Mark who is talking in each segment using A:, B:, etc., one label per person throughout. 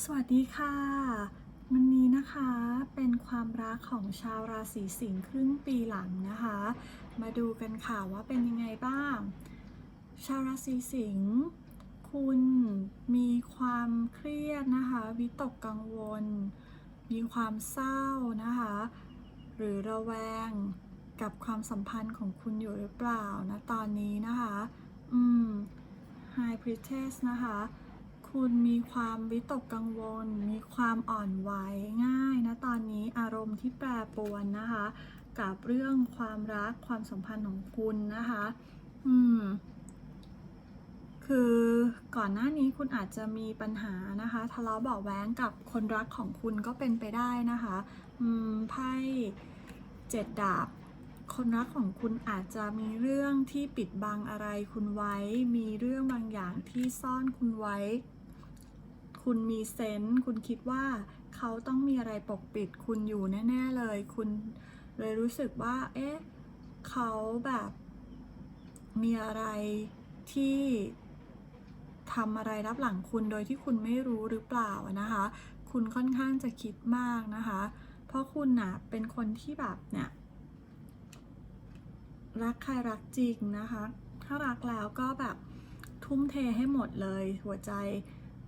A: สวัสดีค่ะ วันนี้นะคะเป็นความรักของชาวราศีสิงห์ครึ่งปีหลังนะคะ มาดูกันค่ะว่าเป็นยังไงบ้าง ชาวราศีสิงห์คุณมีความเครียดนะคะ วิตกกังวล มีความเศร้านะคะ หรือระแวงกับความสัมพันธ์ของคุณอยู่หรือเปล่านะตอนนี้นะคะ อืม High Priestess นะคะ คุณมีความวิตกกังวล มีความอ่อนไหวง่ายนะตอนนี้อารมณ์ที่แปรปรวนนะคะ กับเรื่องความรักความสัมพันธ์ของคุณนะคะ อืม คือก่อนหน้านี้คุณอาจจะมีปัญหานะคะทะเลาะเบาะแว้งกับคนรักของคุณก็เป็นไปได้นะคะ อืมไพ่เจ็ดดาบคนรักของคุณอาจจะมีเรื่องที่ปิดบังอะไรคุณไว้ มีเรื่องบางอย่างที่ซ่อนคุณไว้ คุณมีเซนส์คุณคิดว่าเขาต้องมีอะไรปกปิดคุณอยู่แน่ๆเลย คุณเลยรู้สึกว่า เอ๊ะเขาแบบมีอะไรที่ทำอะไรรับหลังคุณโดยที่คุณไม่รู้หรือเปล่านะคะ คุณค่อนข้างจะคิดมากนะคะ เพราะคุณน่ะเป็นคนที่แบบเนี่ยรักใครรักจริงนะคะ ถ้ารักแล้วก็แบบทุ่มเทให้หมดเลยหัวใจ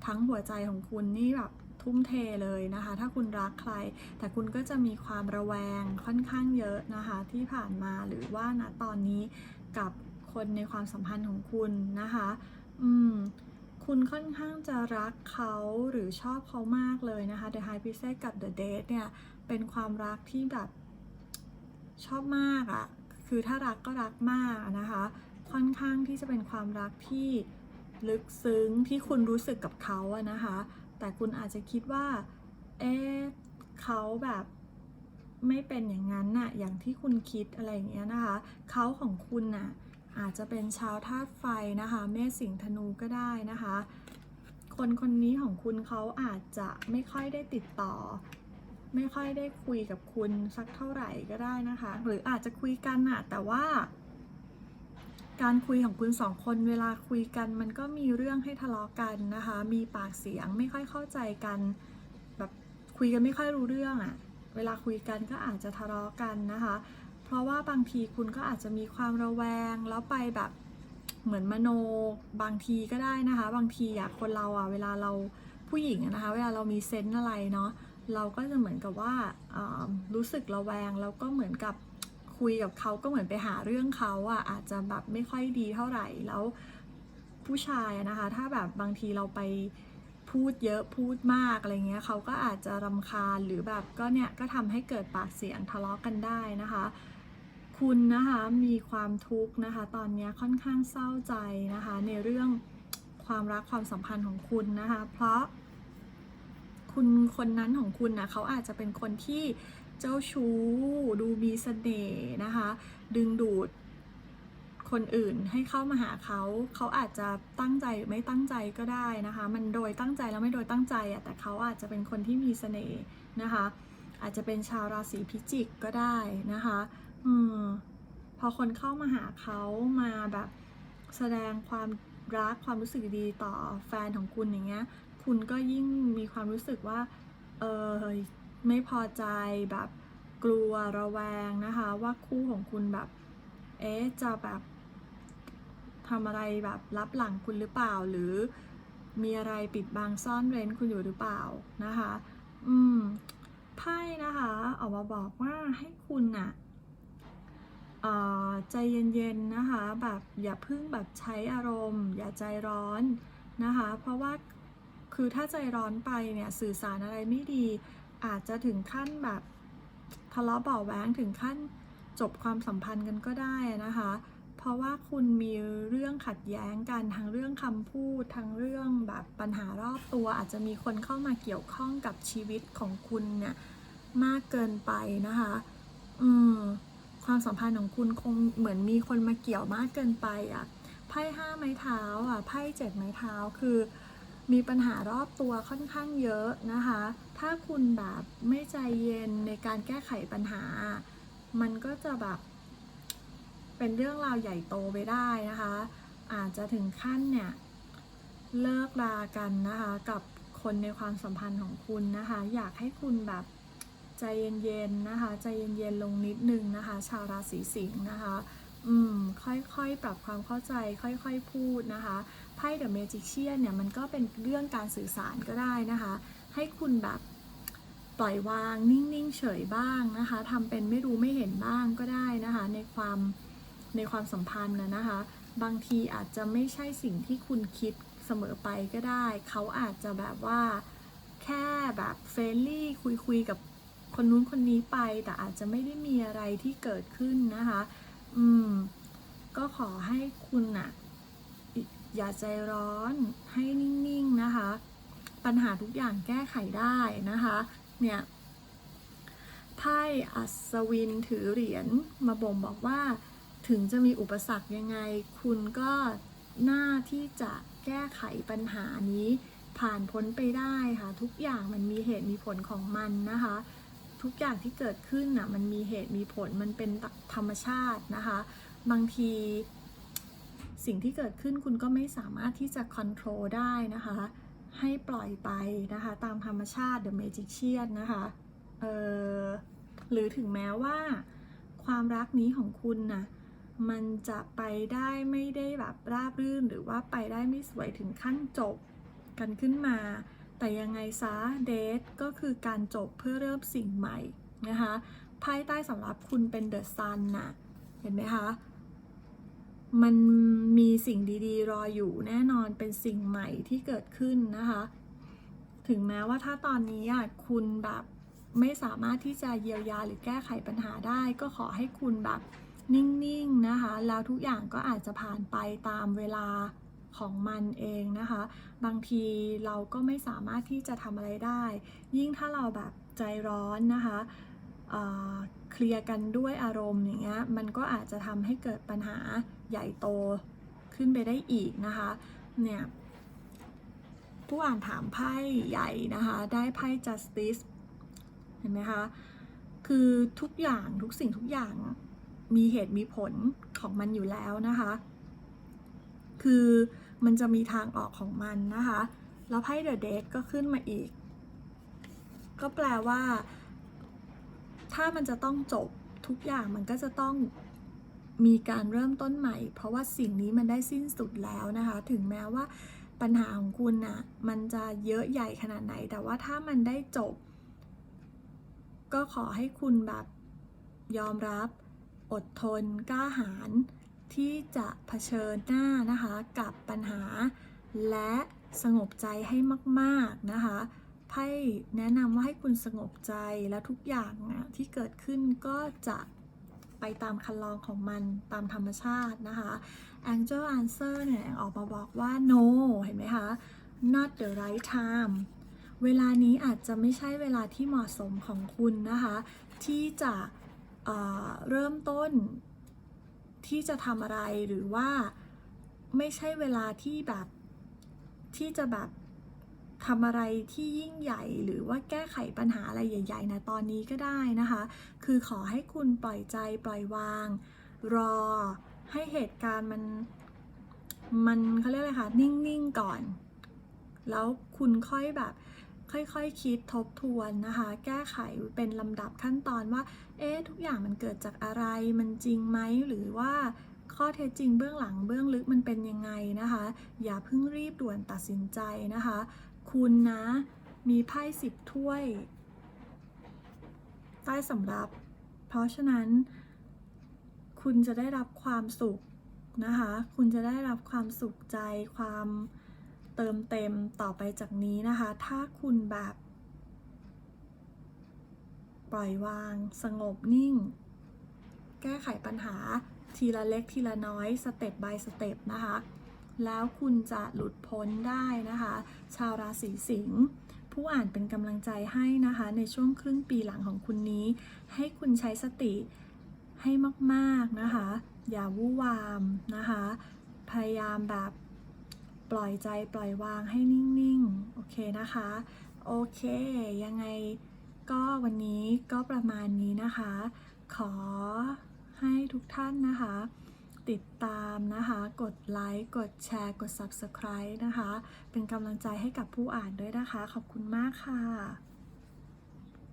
A: ทั้งหัวใจของคุณนี่แบบทุ่มเทเลยนะคะ ถ้าคุณรักใคร แต่คุณก็จะมีความระแวงค่อนข้างเยอะนะคะ ที่ผ่านมาหรือว่าณตอนนี้กับคนในความสัมพันธ์ของคุณนะคะ อืม คุณค่อนข้างจะรักเขาหรือชอบเขามากเลยนะคะ The High Priestess กับ The Date เนี่ย เป็นความรักที่แบบชอบมากอะ่ะ คือถ้ารักก็รักมากนะคะ ค่อนข้างที่จะเป็นความรักที่ ลึกซึ้งที่คุณรู้สึกกับเขาอะนะคะ แต่คุณอาจจะคิดว่า เอ๊ะเขาแบบไม่เป็นอย่างนั้นน่ะ อย่างที่คุณคิดอะไรอย่างเงี้ยนะคะ เขาของคุณน่ะอาจจะเป็นชาวธาตุไฟนะคะ เมษสิงห์ธนูก็ได้นะคะ คนคนนี้ของคุณเขาอาจจะไม่ค่อยได้ติดต่อ ไม่ค่อยได้คุยกับคุณสักเท่าไหร่ก็ได้นะคะ หรืออาจจะคุยกันอะแต่ว่า การคุยของคุณสองคนเวลาคุยกันมันก็มีเรื่องให้ทะเลาะกันนะคะ มีปากเสียงไม่ค่อยเข้าใจกันแบบคุยกันไม่ค่อยรู้เรื่องอะเวลาคุยกันก็อาจจะทะเลาะกันนะคะ เพราะว่าบางทีคุณก็อาจจะมีความระแวงแล้วไปแบบเหมือนมโนบางทีก็ได้นะคะ บางทีอะคนเราอะเวลาเราผู้หญิงนะคะ เวลาเรามีเซนส์อะไรเนาะเราก็จะเหมือนกับว่ารู้สึกระแวงแล้วก็เหมือนกับ คุยกับเขาก็เหมือนไปหาเรื่องเขาอะอาจจะแบบไม่ค่อยดีเท่าไหร่แล้วผู้ชายนะคะ ถ้าแบบบางทีเราไปพูดเยอะพูดมากอะไรเงี้ยเขาก็อาจจะรำคาญหรือแบบก็เนี่ยก็ทำให้เกิดปากเสียงทะเลาะกันได้นะคะ คุณนะคะมีความทุกข์นะคะ ตอนนี้ค่อนข้างเศร้าใจนะคะ ในเรื่องความรักความสัมพันธ์ของคุณนะคะ เพราะคุณคนนั้นของคุณนะเขาอาจจะเป็นคนที่ เจ้าชู้ ดูมีเสน่ห์นะคะ ดึงดูดคนอื่นให้เข้ามาหาเขา เขาอาจจะตั้งใจหรือไม่ตั้งใจก็ได้นะคะ มันโดยตั้งใจแล้วไม่โดยตั้งใจอะแต่เขาอาจจะเป็นคนที่มีเสน่ห์นะคะ อาจจะเป็นชาวราศีพิจิกก็ได้นะคะ อืม พอคนเข้ามาหาเขามาแบบแสดงความรักความรู้สึกดีต่อแฟนของคุณอย่างเงี้ย คุณก็ยิ่งมีความรู้สึกว่า เออ ไม่พอใจแบบกลัวระแวงนะคะ ว่าคู่ของคุณแบบ เอ๊ะจะแบบทำอะไรแบบรับหลังคุณหรือเปล่า หรือมีอะไรปิดบังซ่อนเร้นคุณอยู่หรือเปล่านะคะ อืมไพ่นะคะออกมาบอกว่าให้คุณน่ะอใจเย็นๆนะคะ แบบอย่าพึ่งแบบใช้อารมณ์ อย่าใจร้อนนะคะ เพราะว่าคือถ้าใจร้อนไปเนี่ยสื่อสารอะไรไม่ดี อาจจะถึงขั้นแบบทะเลาะเบาะแว้งถึงขั้นจบความสัมพันธ์กันก็ได้นะคะ เพราะว่าคุณมีเรื่องขัดแย้งกันทั้งเรื่องคำพูดทั้งเรื่องแบบปัญหารอบตัว อาจจะมีคนเข้ามาเกี่ยวข้องกับชีวิตของคุณเนี่ยมากเกินไปนะคะ อืมความสัมพันธ์ของคุณคงเหมือนมีคนมาเกี่ยวมากเกินไปอะไพ่ห้าไม้เท้าอะไพ่เจ็ดไม้เท้าคือ มีปัญหารอบตัวค่อนข้างเยอะนะคะ ถ้าคุณแบบไม่ใจเย็นในการแก้ไขปัญหา มันก็จะแบบเป็นเรื่องราวใหญ่โตไปได้นะคะ อาจจะถึงขั้นเนี่ยเลิกรากันนะคะกับคนในความสัมพันธ์ของคุณนะคะ อยากให้คุณแบบใจเย็นๆนะคะ ใจเย็นๆลงนิดนึงนะคะ ชาวราศีสิงห์นะคะ อืมค่อยๆ ปรับความเข้าใจ ค่อยๆ พูดนะคะไพ่เดอะเมจิเชียนเนี่ยมันก็เป็นเรื่องการสื่อสารก็ได้นะคะ ให้คุณแบบปล่อยวางนิ่งๆ เฉยบ้างนะคะทำเป็นไม่รู้ไม่เห็นบ้างก็ได้นะคะ ในความในความสัมพันธ์นะนะคะ บางทีอาจจะไม่ใช่สิ่งที่คุณคิดเสมอไปก็ได้ เขาอาจจะแบบว่าแค่แบบเฟรนลี่คุยคุยๆกับคนนู้นคนนี้ไป แต่อาจจะไม่ได้มีอะไรที่เกิดขึ้นนะคะ อืม ก็ขอให้คุณน่ะอย่าใจร้อนให้นิ่ง ๆ นะคะ ปัญหาทุกอย่างแก้ไขได้นะคะ เนี่ยไพ่อัศวินถือเหรียญมาบ่งบอกว่า ถึงจะมีอุปสรรคยังไง คุณก็หน่าที่จะแก้ไขปัญหานี้ผ่านพ้นไปได้ค่ะ ทุกอย่างมันมีเหตุมีผลของมันนะคะ ทุกอย่างที่เกิดขึ้นน่ะมันมีเหตุมีผลมันเป็นธรรมชาตินะคะ บางทีสิ่งที่เกิดขึ้นคุณก็ไม่สามารถที่จะค o n t r o l ได้นะคะ ให้ปล่อยไปนะคะ ตามธรรมชาติ The Magician นะคะเออหรือถึงแม้ว่า ความรักนี้ของคุณนะมันจะไปได้ไม่ได้แบบราบรื่น หรือว่าไปได้ไม่สวยถึงขั้นจบกันขึ้นมา แต่ยังไงซะเดทก็คือการจบเพื่อเริ่มสิ่งใหม่นะคะไพ่ใต้สำหรับคุณเป็นเดอะซันน่ะ เห็นไหมคะ มันมีสิ่งดีๆ รออยู่แน่นอนเป็นสิ่งใหม่ที่เกิดขึ้นนะคะ ถึงแม้ว่าถ้าตอนนี้คุณแบบไม่สามารถที่จะเยียวยาหรือแก้ไขปัญหาได้ ก็ขอให้คุณแบบนิ่งๆนะคะ แล้วทุกอย่างก็อาจจะผ่านไปตามเวลา ของมันเองนะคะ บางทีเราก็ไม่สามารถที่จะทำอะไรได้ ยิ่งถ้าเราแบบใจร้อนนะคะเคลียร์กันด้วยอารมณ์อย่างเงี้ยมันก็อาจจะทำให้เกิดปัญหาใหญ่โตขึ้นไปได้อีกนะคะเนี่ยผู้อ่านถามไพ่ใหญ่นะคะ ได้ไพ่ justice เห็นไหมคะ คือทุกอย่างทุกสิ่งทุกอย่างมีเหตุมีผลของมันอยู่แล้วนะคะ คือ มันจะมีทางออกของมันนะคะ แล้วไพ่ the deck ก็ขึ้นมาอีก ก็แปลว่า ถ้ามันจะต้องจบทุกอย่างมันก็จะต้องมีการเริ่มต้นใหม่ เพราะว่าสิ่งนี้มันได้สิ้นสุดแล้วนะคะ ถึงแม้ว่าปัญหาของคุณน่ะมันจะเยอะใหญ่ขนาดไหน แต่ว่าถ้ามันได้จบ ก็ขอให้คุณแบบยอมรับ อดทนกล้าหาญ ที่จะเผชิญหน้านะคะกับปัญหา และสงบใจให้มากๆนะคะไพ่แนะนำว่าให้คุณสงบใจและทุกอย่างนะที่เกิดขึ้นก็จะไปตามคันลองของมันตามธรรมชาตินะคะ Angel Answer เนี่ยออกมาบอกว่า no เห็นไหมคะ not the right time เวลานี้อาจจะไม่ใช่เวลาที่เหมาะสมของคุณนะคะ ที่จะเเริ่มต้น ที่จะทำอะไรหรือว่าไม่ใช่เวลาที่แบบที่จะแบบทำอะไรที่ยิ่งใหญ่หรือว่าแก้ไขปัญหาอะไรใหญ่ๆนะตอนนี้ก็ได้นะคะ คือขอให้คุณปล่อยใจปล่อยวาง รอให้เหตุการณ์มันมันเขาเรียกอะไรคะนิ่งๆก่อน แล้วคุณค่อยแบบ ค่อยๆคคิดทบทวนนะคะ แก้ไขเป็นลำดับขั้นตอนว่า เอ๊ะทุกอย่างมันเกิดจากอะไร มันจริงไหมหรือว่าข้อเท็จจริงเบื้องหลังเบื้องลึกมันเป็นยังไงนะคะ อย่าเพิ่งรีบด่วนตัดสินใจนะคะ คุณนะมีไพ่สิบถ้วย ใต้สำรับ เพราะฉะนั้น คุณจะได้รับความสุขนะคะ คุณจะได้รับความสุขใจความ เติมเต็มต่อไปจากนี้นะคะ ถ้าคุณแบบ ปล่อยวาง สงบนิ่ง แก้ไขปัญหาทีละเล็กทีละน้อยสเต็ป by สเต็ปนะคะ แล้วคุณจะหลุดพ้นได้นะคะ ชาวราศีสิงห์ผู้อ่านเป็นกำลังใจให้นะคะ ในช่วงครึ่งปีหลังของคุณนี้ ให้คุณใช้สติให้มาก ๆ นะคะ อย่าวู่วามนะคะ พยายามแบบ ปล่อยใจปล่อยวางให้นิ่งๆ โอเคนะคะ โอเค ยังไงก็วันนี้ก็ประมาณนี้นะคะ ขอให้ทุกท่านนะคะ ติดตามนะคะ กดไลค์ กดแชร์ กด Subscribe นะคะ เป็นกำลังใจให้กับผู้อ่านด้วยนะคะ ขอบคุณมากค่ะ